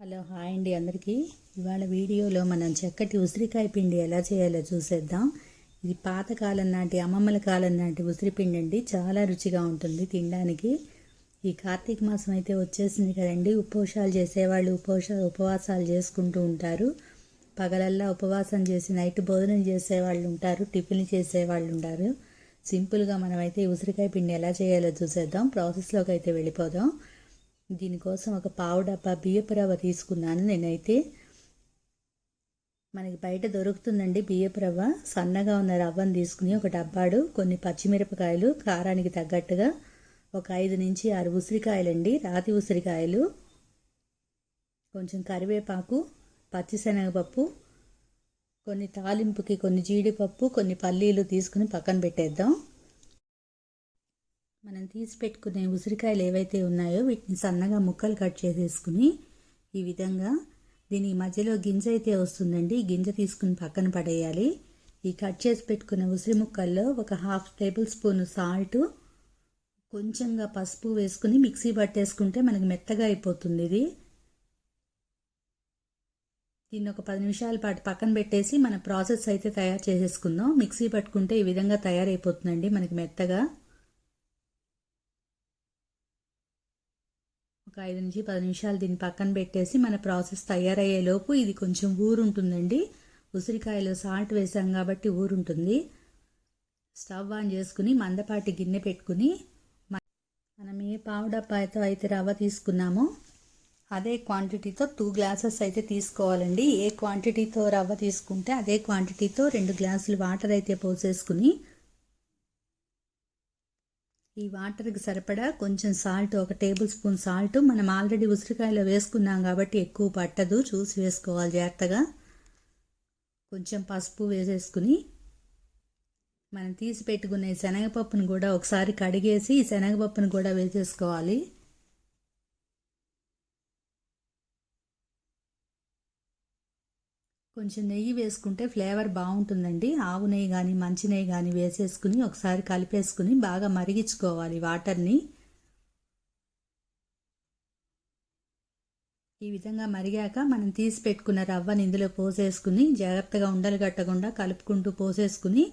Hello hi అండి అందరికీ. ఇవాళ వీడియోలో మనం చక్కటి ఉసిరికాయ పిండి ఎలా చేయాలో చూసేద్దాం. ఇది పాతకాలం నాటి అమ్మమ్మల కాలం నాటి ఉసిరిపిండి అండి. చాలా రుచిగా ఉంటుంది తినడానికి. ఈ కార్తీక మాసం అయితే వచ్చేసింది కదండి. ఉపవాసాలు చేసేవాళ్ళు ఉపవాస ఉపవాసాలు చేసుకుంటూ ఉంటారు. పగలల్లా ఉపవాసం చేసి నైట్ భోజనం చేసేవాళ్ళు ఉంటారు టిఫిన్ చేసేవాళ్ళు ఉంటారు. సింపుల్గా మనమైతే ఉసిరికాయ పిండి ఎలా చేయాలో చూసేద్దాం. ప్రాసెస్లోకి అయితే వెళ్ళిపోదాం. దీనికోసం ఒక పావు డబ్బా బియ్యపు రవ్వ తీసుకున్నాను నేనైతే. మనకి బయట దొరుకుతుందండి బియ్యపు రవ్వ సన్నగా ఉన్న రవ్వను తీసుకుని ఒక డబ్బాడు కొన్ని పచ్చిమిరపకాయలు కారానికి తగ్గట్టుగా ఒక ఐదు నుంచి ఆరు ఉసిరికాయలండి రాతి ఉసిరికాయలు కొంచెం కరివేపాకు పచ్చిశనగపప్పు కొన్ని తాలింపుకి కొన్ని జీడిపప్పు కొన్ని పల్లీలు తీసుకుని పక్కన పెట్టేద్దాం. మనం తీసి పెట్టుకునే ఉసిరికాయలు ఏవైతే ఉన్నాయో వీటిని సన్నగా ముక్కలు కట్ చేసేసుకుని ఈ విధంగా దీని మధ్యలో గింజ అయితే వస్తుందండి. ఈ గింజ తీసుకుని పక్కన పడేయాలి. ఈ కట్ చేసి పెట్టుకున్న ఉసిరి ముక్కల్లో ఒక హాఫ్ టేబుల్ స్పూన్ సాల్ట్ కొంచెంగా పసుపు వేసుకుని మిక్సీ పట్టేసుకుంటే మనకి మెత్తగా అయిపోతుంది ఇది. దీన్ని ఒక పది నిమిషాల పాటు పక్కన పెట్టేసి మన ప్రాసెస్ అయితే తయారు చేసేసుకుందాం. మిక్సీ పట్టుకుంటే ఈ విధంగా తయారైపోతుందండి మనకి మెత్తగా. ఒక ఐదు నుంచి పది నిమిషాలు దీన్ని పక్కన పెట్టేసి మన ప్రాసెస్ తయారయ్యేలోపు ఇది కొంచెం ఊరుంటుందండి. ఉసిరికాయలో సాల్ట్ వేసాం కాబట్టి ఊరుంటుంది. స్టవ్ ఆన్ చేసుకుని మందపాటి గిన్నె పెట్టుకుని మనం ఏ పావు డబ్బాతో అయితే రవ్వ తీసుకున్నామో అదే క్వాంటిటీతో టూ గ్లాసెస్ అయితే తీసుకోవాలండి. ఏ క్వాంటిటీతో రవ్వ తీసుకుంటే అదే క్వాంటిటీతో రెండు గ్లాసులు వాటర్ అయితే పోసేసుకుని ఈ వాటర్కి సరిపడా కొంచెం సాల్ట్ ఒక టేబుల్ స్పూన్ సాల్ట్. మనం ఆల్రెడీ ఉసిరికాయలో వేసుకున్నాం కాబట్టి ఎక్కువ పట్టదు. చూసి వేసుకోవాలి జాగ్రత్తగా. కొంచెం పసుపు వేసేసుకుని మనం తీసి పెట్టుకునే శనగపప్పును కూడా ఒకసారి కడిగేసి ఈ శనగపప్పును కూడా వేసేసుకోవాలి. కొంచెం నెయ్యి వేసుకుంటే ఫ్లేవర్ బాగుంటుందండి. ఆవు నెయ్యి కానీ మంచి నెయ్యి కానీ వేసేసుకుని ఒకసారి కలిపేసుకుని బాగా మరిగించుకోవాలి వాటర్ని. ఈ విధంగా మరిగాక మనం తీసి పెట్టుకున్న రవ్వని ఇందులో పోసేసుకుని జాగ్రత్తగా ఉండలు కట్టకుండా కలుపుకుంటూ పోసేసుకుని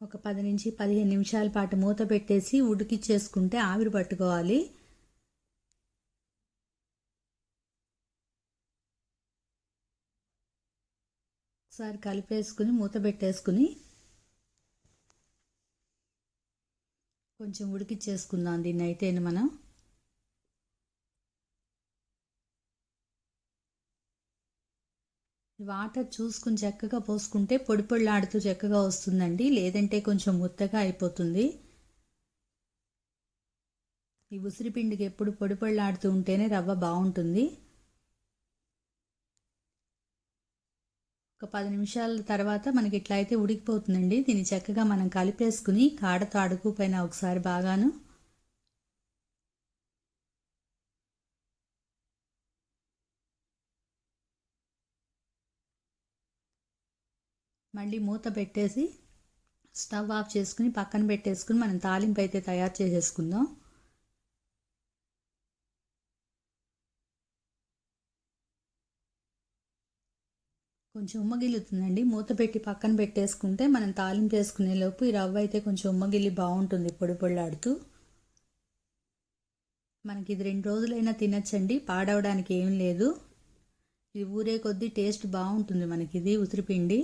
ఒక పది నుంచి పదిహేను నిమిషాల పాటు మూత పెట్టేసి ఉడికిచ్చేసుకుంటే ఆవిరి పట్టుకోవాలి. ఒకసారి కలిపేసుకుని మూత పెట్టేసుకుని కొంచెం ఉడికిచ్చేసుకుందాం దీన్ని అయితే మనం. వాటర్ చూసుకుని చక్కగా పోసుకుంటే పొడి పొడిలాడుతూ చక్కగా వస్తుందండి. లేదంటే కొంచెం ముత్తగా అయిపోతుంది. ఈ ఉసిరిపిండికి ఎప్పుడు పొడి పొడిలాడుతూ ఉంటేనే రవ్వ బాగుంటుంది. ఒక పది నిమిషాల తర్వాత మనకి ఇట్లా అయితే ఉడికిపోతుందండి. దీన్ని చక్కగా మనం కలిపేసుకుని కాడతో అడుగు పైన ఒకసారి బాగాను. మళ్ళీ మూత పెట్టేసి స్టవ్ ఆఫ్ చేసుకుని పక్కన పెట్టేసుకుని మనం తాలింపు అయితే తయారు చేసేసుకుందాం. కొంచెం ఉమ్మగిల్లుతుందండి. మూత పెట్టి పక్కన పెట్టేసుకుంటే మనం తాలింపు వేసుకునే లోపు ఈ రవ్వ అయితే కొంచెం ఉమ్మగిల్లి బాగుంటుంది పొడి పొళ్ళాడుతూ. మనకి ఇది రెండు రోజులైనా తినచ్చండి. పాడవడానికి ఏం లేదు. ఇది ఊరే కొద్దీ టేస్ట్ బాగుంటుంది మనకి ఇది ఉసిరిపిండి.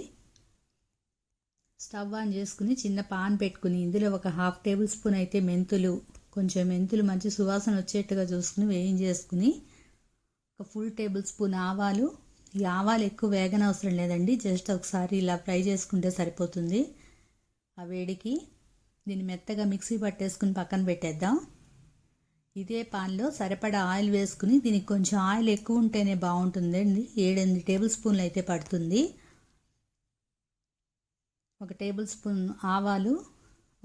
స్టవ్ ఆన్ చేసుకుని చిన్న పాన్ పెట్టుకుని ఇందులో ఒక హాఫ్ టేబుల్ స్పూన్ అయితే మెంతులు కొంచెం మెంతులు మంచి సువాసన వచ్చేట్టుగా చూసుకుని వేయించేసుకుని ఒక ఫుల్ టేబుల్ స్పూన్ ఆవాలు ఈ ఆవాలు ఎక్కువ వేగనవసరం లేదండి. జస్ట్ ఒకసారి ఇలా ఫ్రై చేసుకుంటే సరిపోతుంది. ఆ వేడికి దీన్ని మెత్తగా మిక్సీ పట్టేసుకుని పక్కన పెట్టేద్దాం. ఇదే పాన్లో సరిపడా ఆయిల్ వేసుకుని దీనికి కొంచెం ఆయిల్ ఎక్కువ ఉంటేనే బాగుంటుందండి. ఏడెనిమిది టేబుల్ స్పూన్లు అయితే పడుతుంది. ఒక టేబుల్ స్పూన్ ఆవాలు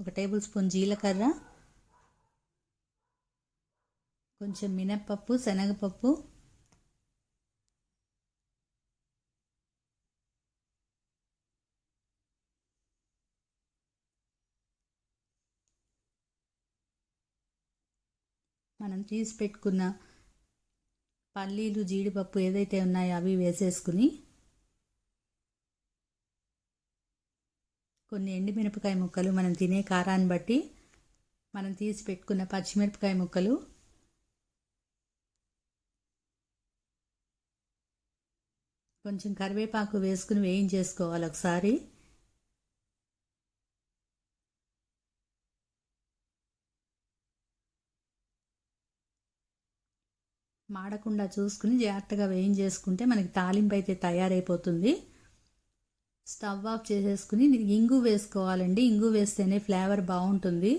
ఒక టేబుల్ స్పూన్ జీలకర్ర కొంచెం మినప్పప్పు శనగపప్పు మనం తీసి పెట్టుకున్న పల్లీలు జీడిపప్పు ఏదైతే ఉన్నాయో అవి వేసేసుకుని కొన్ని ఎండుమిరపకాయ ముక్కలు మనం తినే కారాన్ని బట్టి మనం తీసి పెట్టుకున్న పచ్చిమిరపకాయ ముక్కలు కొంచెం కరివేపాకు వేసుకుని వేయించేసుకోవాలి ఒకసారి. మాడకుండా చూసుకుని జాగ్రత్తగా వేయించేసుకుంటే మనకి తాలింపు అయితే తయారైపోతుంది. స్టవ్ ఆఫ్ చేసేసుకుని ఇంగు వేసుకోవాలండి. ఇంగు వేస్తేనే ఫ్లేవర్ బాగుంటుంది.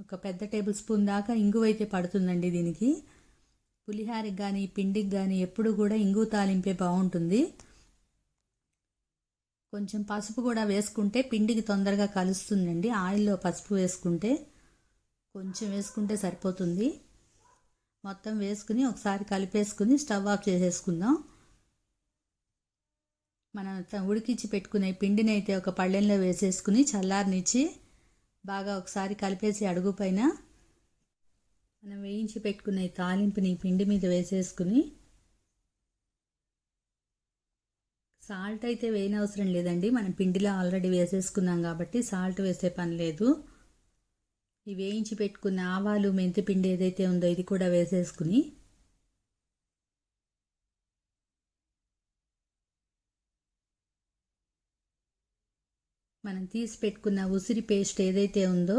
ఒక పెద్ద టేబుల్ స్పూన్ దాకా ఇంగు అయితే పడుతుందండి దీనికి. పులిహారికి కానీ పిండికి కానీ ఎప్పుడు కూడా ఇంగు తాలింపే బాగుంటుంది. కొంచెం పసుపు కూడా వేసుకుంటే పిండికి తొందరగా కలుస్తుందండి. ఆయిల్లో పసుపు వేసుకుంటే కొంచెం వేసుకుంటే సరిపోతుంది. మొత్తం వేసుకుని ఒకసారి కలిపేసుకుని స్టవ్ ఆఫ్ చేసేసుకుందాం. మనం ఉడికించి పెట్టుకునే పిండిని అయితే ఒక పళ్ళెంలో వేసేసుకుని చల్లారనిచ్చి బాగా ఒకసారి కలిపేసి అడుగు పైన మనం వేయించి పెట్టుకునే తాలింపుని పిండి మీద వేసేసుకుని సాల్ట్ అయితే వేయనవసరం లేదండి. మనం పిండిలో ఆల్రెడీ వేసేసుకున్నాం కాబట్టి సాల్ట్ వేసే పని లేదు. ఈ వేయించి పెట్టుకున్న ఆవాలు మెంతిపిండి ఏదైతే ఉందో ఇది కూడా వేసేసుకుని మనం తీసి పెట్టుకున్న ఉసిరి పేస్ట్ ఏదైతే ఉందో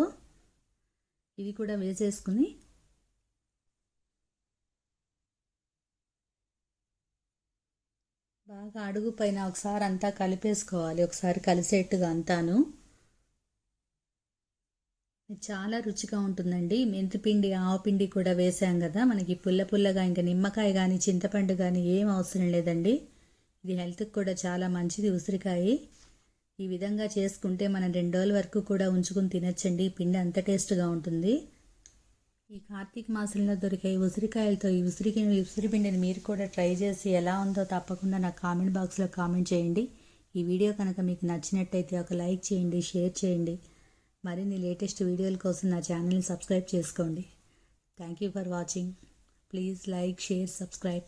ఇది కూడా వేసేసుకుని బాగా అడుగు పైన ఒకసారి అంతా కలిపేసుకోవాలి. ఒకసారి కలిసేట్టుగా అంతాను. చాలా రుచిగా ఉంటుందండి. మెంతిపిండి ఆవపిండి కూడా వేసాం కదా. మనకి పుల్ల పుల్లగా ఇంకా నిమ్మకాయ కానీ చింతపండు కానీ ఏం అవసరం లేదండి. ఇది హెల్త్కి కూడా చాలా మంచిది ఉసిరికాయ. ఈ విధంగా చేసుకుంటే మనం రెండు రోజుల వరకు కూడా ఉంచుకుని తినచ్చండి. ఈ పిండి అంత టేస్ట్గా ఉంటుంది. ఈ కార్తీక మాసంలో దొరికే ఉసిరికాయలతో ఈ ఉసిరికి ఉసిరిపిండిని మీరు కూడా ట్రై చేసి ఎలా ఉందో తప్పకుండా నాకు కామెంట్ బాక్స్లో కామెంట్ చేయండి. ఈ వీడియో కనుక మీకు నచ్చినట్టయితే ఒక లైక్ చేయండి షేర్ చేయండి. మరిన్ని లేటెస్ట్ వీడియోల కోసం నా ఛానల్ని సబ్స్క్రైబ్ చేసుకోండి. Thank you for watching please like share subscribe